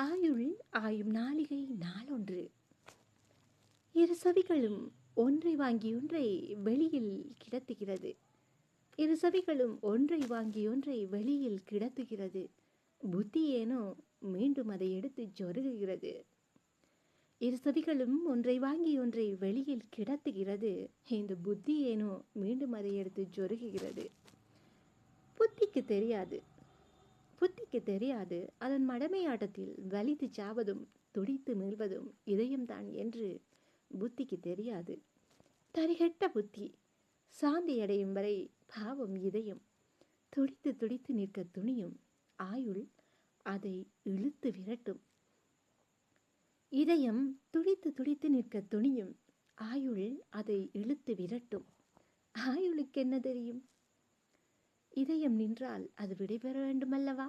ஆயுள் ஆயும் நாளிகை நாளொன்று. இரு சவிகளும் ஒன்றை வாங்கி ஒன்றை வெளியில் கிடத்துகிறது. இரு சவிகளும் ஒன்றை வாங்கி ஒன்றை வெளியில் கிடத்துகிறது. புத்தி ஏனோ மீண்டும் அதை எடுத்து சொருகுகிறது. இரு சவிகளும் ஒன்றை வாங்கி ஒன்றை வெளியில் கிடத்துகிறது. இந்த புத்தி ஏனோ மீண்டும் அதை எடுத்து சொருகுகிறது. புத்திக்கு தெரியாது. புத்திக்கு தெரியாது. அதன் மடமையாட்டத்தில் வலித்து சாவதும் துடித்து மீள்வதும் இதயம்தான் என்று புத்திக்கு தெரியாது. தரிகட்ட புத்தி சாந்தியடையும் வரை பாவம் இதயம். துடித்து துடித்து நிற்க துணியும் ஆயுள் அதை இழுத்து விரட்டும். இதயம் துடித்து துடித்து நிற்க துணியும் ஆயுள் அதை இழுத்து விரட்டும். ஆயுளுக்கு என்ன தெரியும்? இதயம் நின்றால் அது விடைபெற வேண்டுமல்லவா?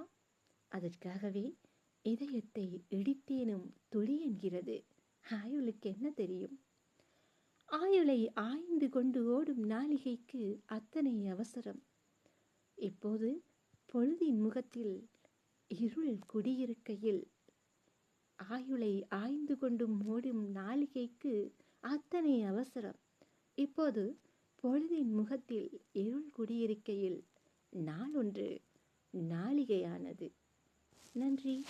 அதற்காகவே இதயத்தை இடித்தேனும் துளி என்கிறது. ஆயுளுக்கு என்ன தெரியும்? ஆயுளை ஆய்ந்து கொண்டு ஓடும் நாளிகைக்கு அத்தனை அவசரம். இப்போது பொழுதின் முகத்தில் இருள் குடியிருக்கையில் ஆயுளை ஆய்ந்து கொண்டும் ஓடும் நாளிகைக்கு அத்தனை அவசரம். இப்போது பொழுதின் முகத்தில் இருள் குடியிருக்கையில் நாளொன்று நாளிகையானது. நன்றி.